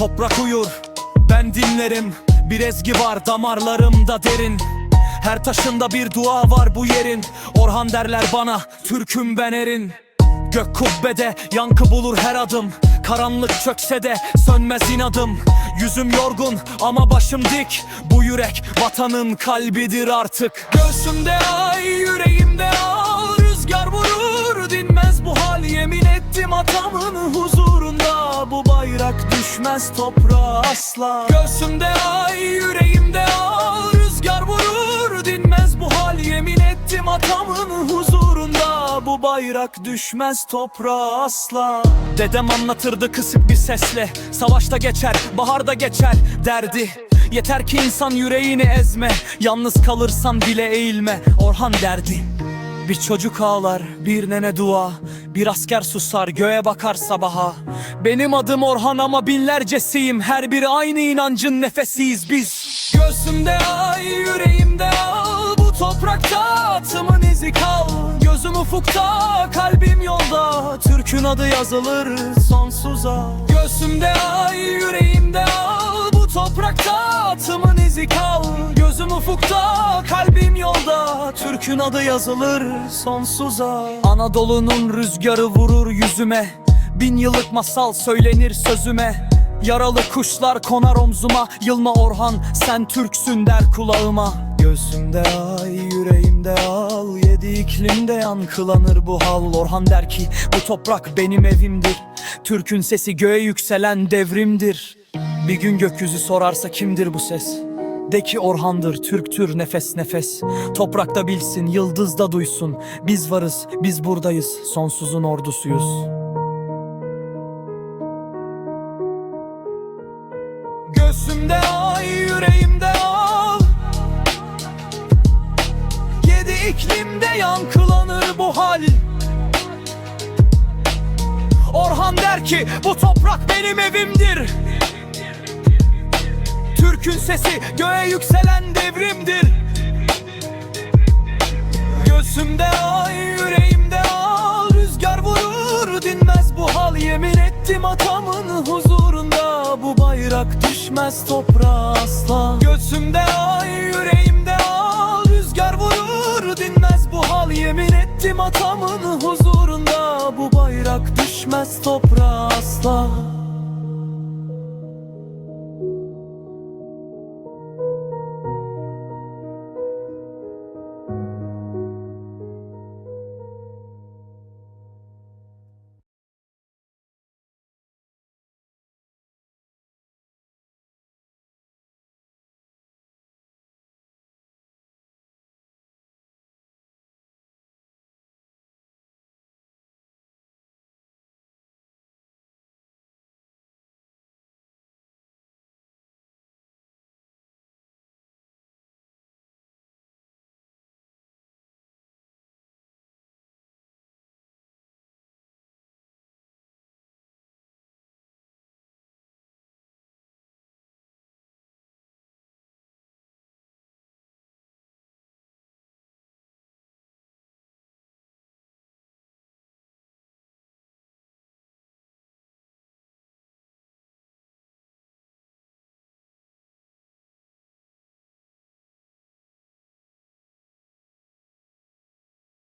Toprak uyur, ben dinlerim Bir ezgi var damarlarımda derin. Her taşında bir dua var bu yerin. Orhan derler bana, Türk'üm ben erin. Gök kubbede yankı bulur her adım. Karanlık çökse de sönmez inadım. Yüzüm yorgun ama başım dik. Bu yürek vatanın kalbidir artık. Göğsümde ay yüreğimde düşmez toprağa asla. Göğsümde ay yüreğimde al Rüzgar vurur dinmez bu hal. Yemin ettim atamın huzurunda. Bu bayrak düşmez toprağa asla. Dedem anlatırdı kısık bir sesle. Savaşta geçer, baharda geçer derdi. Yeter ki insan yüreğini ezme. Yalnız kalırsan bile eğilme. Orhan derdi. Bir çocuk ağlar, bir nene dua Bir asker susar, göğe bakar sabaha. Benim adım Orhan ama binlercesiyim. Her biri aynı inancın nefesiyiz biz. Göğsümde ay, yüreğimde al. Bu toprakta atımın izi kal. Gözüm ufukta, kalbim yolda. Türk'ün adı yazılır sonsuza. Göğsümde ay, yüreğimde al. Bu toprakta atımın izi kal. Gözüm ufukta, kalbim Türk'ün adı yazılır sonsuza. Anadolu'nun rüzgarı vurur yüzüme. Bin yıllık masal söylenir sözüme. Yaralı kuşlar konar omzuma. Yılma Orhan sen Türksün der kulağıma. Göğsümde ay yüreğimde al. Yedi iklimde yankılanır bu hal. Orhan der ki bu toprak benim evimdir. Türk'ün sesi göğe yükselen devrimdir. Bir gün gökyüzü sorarsa kimdir bu ses de ki Orhan'dır, Türk'tür nefes nefes. Toprakta bilsin, yıldızda duysun. Biz varız, biz buradayız, sonsuzun ordusuyuz. Göğsümde ay, yüreğimde al. Yedi iklimde yankılanır bu hal. Orhan der ki bu toprak benim evimdir Türk'ün sesi göğe yükselen devrimdir. Göğsümde ay yüreğimde al Rüzgar vurur dinmez bu hal. Yemin ettim atamın huzurunda Bu bayrak düşmez toprağa asla. Göğsümde ay yüreğimde al Rüzgar vurur dinmez bu hal. Yemin ettim atamın huzurunda Bu bayrak düşmez toprağa asla